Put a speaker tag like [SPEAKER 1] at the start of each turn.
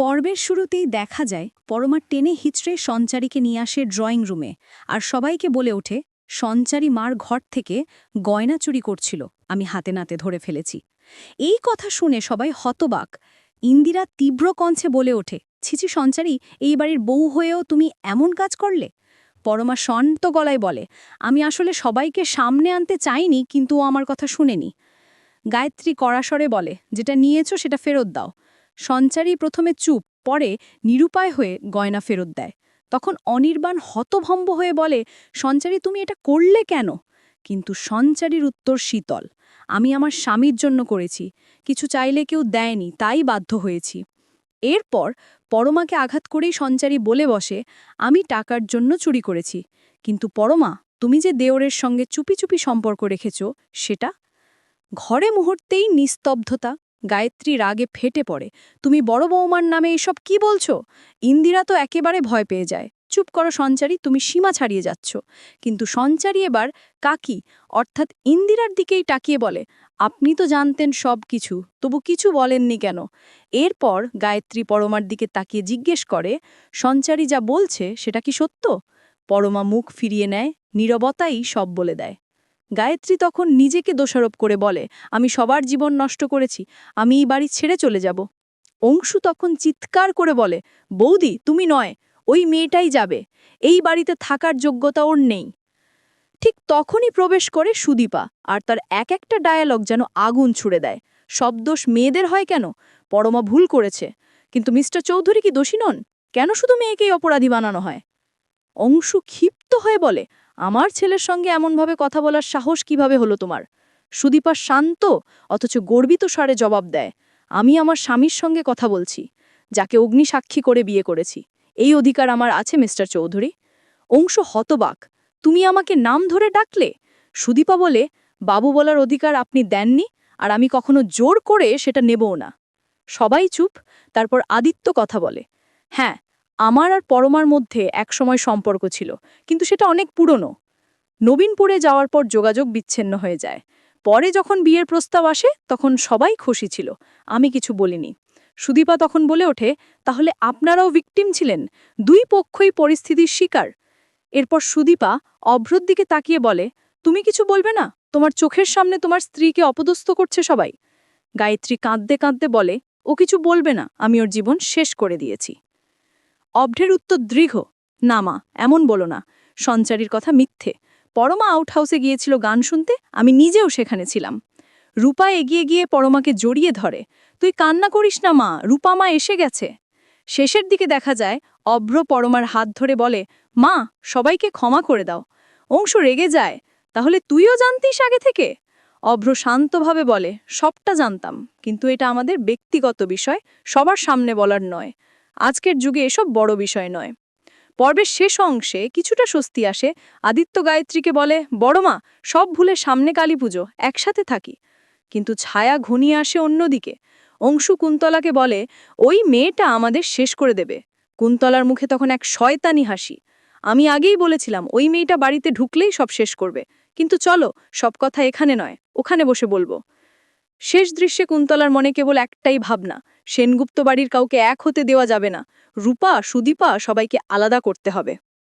[SPEAKER 1] পর্বের শুরুতেই দেখা যায় পরমা টেনে হিচড়ে সঞ্চারীকে নিয়ে আসে ড্রয়িং রুমে আর সবাইকে বলে ওঠে, সঞ্চারী মার ঘর থেকে গয়না চুরি করছিল, আমি হাতে নাতে ধরে ফেলেছি। এই কথা শুনে সবাই হতবাক। ইন্দিরা তীব্র কঞ্চে বলে ওঠে ছিছি সঞ্চারী, এই বাড়ির বউ হয়েও তুমি এমন কাজ করলে? পরমা শান্ত গলায় বলে, আমি আসলে সবাইকে সামনে আনতে চাইনি, কিন্তু ও আমার কথা শুনেনি। গায়ত্রী কড়াসরে বলে, যেটা নিয়েছো সেটা ফেরত দাও। সঞ্চারী প্রথমে চুপ, পরে নিরুপায় হয়ে গয়না ফেরত দেয়। তখন অনির্বাণ হতভম্ব হয়ে বলে, সঞ্চারী, তুমি এটা করলে কেন? কিন্তু সঞ্চারীর উত্তর শীতল, আমি আমার স্বামীর জন্য করেছি, কিছু চাইলে কেউ দেয়নি, তাই বাধ্য হয়েছি। এরপর পরমাকে আঘাত করেই সঞ্চারী বলে বসে, আমি টাকার জন্য চুরি করেছি, কিন্তু পরমা, তুমি যে দেওরের সঙ্গে চুপি চুপি সম্পর্ক রেখেছ, সেটা? ঘরে মুহূর্তেই নিস্তব্ধতা গায়ত্রী রাগে ফেটে পড়ে। তুমি বড় বৌমার নামে এসব কি বলছো? ইন্দিরা তো একেবারে ভয় পেয়ে যায়। চুপ করো সঞ্চারী, তুমি সীমা ছাড়িয়ে যাচ্ছ। কিন্তু সঞ্চারী এবার কাকি, অর্থাৎ ইন্দিরার দিকেই টাকিয়ে বলে, আপনি তো জানতেন সব কিছু, তবু কিছু বলেননি কেন? এরপর গায়ত্রী পরমার দিকে তাকিয়ে জিজ্ঞেস করে, সঞ্চারী যা বলছে, সেটা কি সত্য? পরমা মুখ ফিরিয়ে নেয়, নীরবতাই সব বলে দেয়। গায়ত্রী তখন নিজেকে দোষারোপ করে বলে, আমি সবার জীবন নষ্ট করেছি, আমি এই বাড়ি ছেড়ে চলে যাব। অংশু তখন চিৎকার করে বলে, বৌদি, তুমি নয়, ওই মেয়েটাই যাবে, এই বাড়িতে থাকার যোগ্যতা ওর নেই। ঠিক তখনই প্রবেশ করে সুদীপা, আর তার এক একটা ডায়ালগ যেন আগুন ছুড়ে দেয়। সব দোষ মেয়েদের হয় কেন? পরমা ভুল করেছে। কিন্তু মিস্টার চৌধুরী কি দোষী নন? কেন শুধু মেয়েকেই অপরাধী বানানো হয়? অংশু ক্ষিপ্ত হয়ে বলে, আমার ছেলের সঙ্গে এমনভাবে কথা বলার সাহস কীভাবে হলো তোমার? সুদীপা শান্ত, অথচ গর্বিত স্বরে জবাব দেয়, আমি আমার স্বামীর সঙ্গে কথা বলছি, যাকে অগ্নি সাক্ষী করে বিয়ে করেছি, এই অধিকার আমার আছে, মিস্টার চৌধুরী। অংশ হতবাক, তুমি আমাকে নাম ধরে ডাকলে? সুদীপা বলে, বাবু বলার অধিকার আপনি দেননি, আর আমি কখনো জোর করে সেটা নেবও না। সবাই চুপ, তারপর আদিত্য কথা বলে হ্যাঁ আমার আর পরমার মধ্যে একসময় সম্পর্ক ছিল, কিন্তু সেটা অনেক পুরনো। নবীনপুরে যাওয়ার পর যোগাযোগ বিচ্ছিন্ন হয়ে যায়। পরে যখন বিয়ের প্রস্তাব আসে, তখন সবাই খুশি ছিল। আমি কিছু বলিনি। সুদীপা তখন বলে ওঠে, তাহলে আপনারাও ভিকটিম ছিলেন? দুই পক্ষই পরিস্থিতির শিকার। এরপর সুদীপা অভ্রর দিকে তাকিয়ে বলে, তুমি কিছু বলবে না? তোমার চোখের সামনে তোমার স্ত্রীকে অপদস্থ করছে সবাই। গায়ত্রী কাঁদতে কাঁদতে বলে, ও কিছু বলবে না, আমি ওর জীবন শেষ করে দিয়েছি। অভ্রের উত্তর দৃঢ়। না মা, এমন বলো না। সঞ্চারীর কথা মিথ্যে। পরমা আউট হাউসে গিয়েছিল গান শুনতে, আমি নিজেও সেখানে ছিলাম। রূপা এগিয়ে গিয়ে পরমাকে জড়িয়ে ধরে। তুই কান্না করিস না মা, রূপা মা এসে গেছে। শেষের দিকে দেখা যায়, অভ্র পরমার হাত ধরে বলে, মা, সবাইকে ক্ষমা করে দাও। অংশ রেগে যায়। তাহলে তুইও জানতিস আগে থেকে? অভ্র শান্তভাবে বলে, সবটা জানতাম। কিন্তু এটা আমাদের ব্যক্তিগত বিষয়, সবার সামনে বলার নয়। আজকের যুগে এসব বড় বিষয় নয়। পর্বের শেষ অংশে কিছুটা স্বস্তি আসে। আদিত্য গায়ত্রীকে বলে, বড় মা, সব ভুলে সামনে কালী পুজো, একসাথে থাকি। কিন্তু ছায়া ঘনিয়ে আসে অন্যদিকে। অংশু কুন্তলাকে বলে, ওই মেয়েটা আমাদের শেষ করে দেবে। কুন্তলার মুখে তখন এক শয়তানি হাসি। আমি আগেই বলেছিলাম, ওই মেয়েটা বাড়িতে ঢুকলেই সব শেষ করবে। কিন্তু চলো, সব কথা এখানে নয়, ওখানে বসে বলব। শেষ দৃশ্যে কুন্তলার মনে কেবল একটাই ভাবনা সেনগুপ্ত বাড়ির কাউকে এক হতে দেওয়া যাবে না। রূপা, সুদীপা সবাইকে আলাদা করতে হবে।